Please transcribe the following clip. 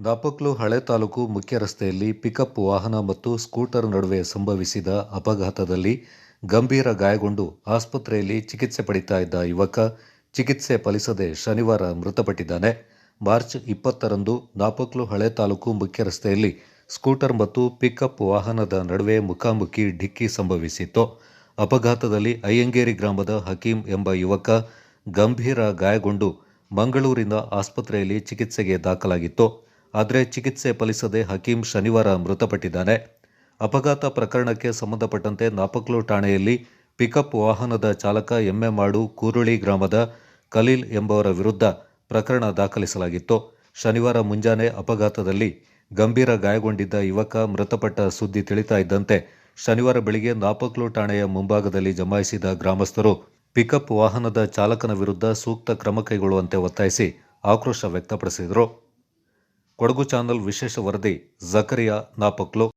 ದಾಪಕ್ಲು ಹಳೆ ತಾಲೂಕು ಮುಖ್ಯ ರಸ್ತೆಯಲ್ಲಿ ಪಿಕಪ್ ವಾಹನ ಮತ್ತು ಸ್ಕೂಟರ್ ನಡುವೆ ಸಂಭವಿಸಿದ ಅಪಘಾತದಲ್ಲಿ ಗಂಭೀರ ಗಾಯಗೊಂಡು ಆಸ್ಪತ್ರೆಯಲ್ಲಿ ಚಿಕಿತ್ಸೆ ಪಡಿತಾ ಇದ್ದ ಯುವಕ ಚಿಕಿತ್ಸೆ ಫಲಿಸದೆ ಶನಿವಾರ ಮೃತಪಟ್ಟಿದ್ದಾನೆ. ಮಾರ್ಚ್ ಇಪ್ಪತ್ತರಂದು ದಾಪಕ್ಲು ಹಳೆ ತಾಲೂಕು ಮುಖ್ಯ ರಸ್ತೆಯಲ್ಲಿ ಸ್ಕೂಟರ್ ಮತ್ತು ಪಿಕಪ್ ವಾಹನದ ನಡುವೆ ಮುಖಾಮುಖಿ ಡಿಕ್ಕಿ ಸಂಭವಿಸಿತ್ತು. ಅಪಘಾತದಲ್ಲಿ ಅಯ್ಯಂಗೇರಿ ಗ್ರಾಮದ ಹಕೀಂ ಎಂಬ ಯುವಕ ಗಂಭೀರ ಗಾಯಗೊಂಡು ಮಂಗಳೂರಿನ ಆಸ್ಪತ್ರೆಯಲ್ಲಿ ಚಿಕಿತ್ಸೆಗೆ ದಾಖಲಾಗಿತ್ತು. ಆದರೆ ಚಿಕಿತ್ಸೆ ಫಲಿಸದೆ ಹಕೀಂ ಶನಿವಾರ ಮೃತಪಟ್ಟಿದ್ದಾನೆ. ಅಪಘಾತ ಪ್ರಕರಣಕ್ಕೆ ಸಂಬಂಧಪಟ್ಟಂತೆ ನಾಪಕ್ಲು ಠಾಣೆಯಲ್ಲಿ ಪಿಕಪ್ ವಾಹನದ ಚಾಲಕ ಎಮ್ಮೆಮಾಡು ಕೂರುಳಿ ಗ್ರಾಮದ ಖಲೀಲ್ ಎಂಬವರ ವಿರುದ್ಧ ಪ್ರಕರಣ ದಾಖಲಿಸಲಾಗಿತ್ತು. ಶನಿವಾರ ಮುಂಜಾನೆ ಅಪಘಾತದಲ್ಲಿ ಗಂಭೀರ ಗಾಯಗೊಂಡಿದ್ದ ಯುವಕ ಮೃತಪಟ್ಟ ಸುದ್ದಿ ತಿಳಿತಾ ಇದ್ದಂತೆ ಶನಿವಾರ ಬೆಳಿಗ್ಗೆ ನಾಪಕ್ಲು ಠಾಣೆಯ ಮುಂಭಾಗದಲ್ಲಿ ಜಮಾಯಿಸಿದ ಗ್ರಾಮಸ್ಥರು ಪಿಕಪ್ ವಾಹನದ ಚಾಲಕನ ವಿರುದ್ಧ ಸೂಕ್ತ ಕ್ರಮ ಕೈಗೊಳ್ಳುವಂತೆ ಒತ್ತಾಯಿಸಿ ಆಕ್ರೋಶ ವ್ಯಕ್ತಪಡಿಸಿದರು. ಕೊಡಗು ಚಾನಲ್ ವಿಶೇಷ ವರದಿ ಜಕರಿಯಾ ನಾಪಕ್ಲು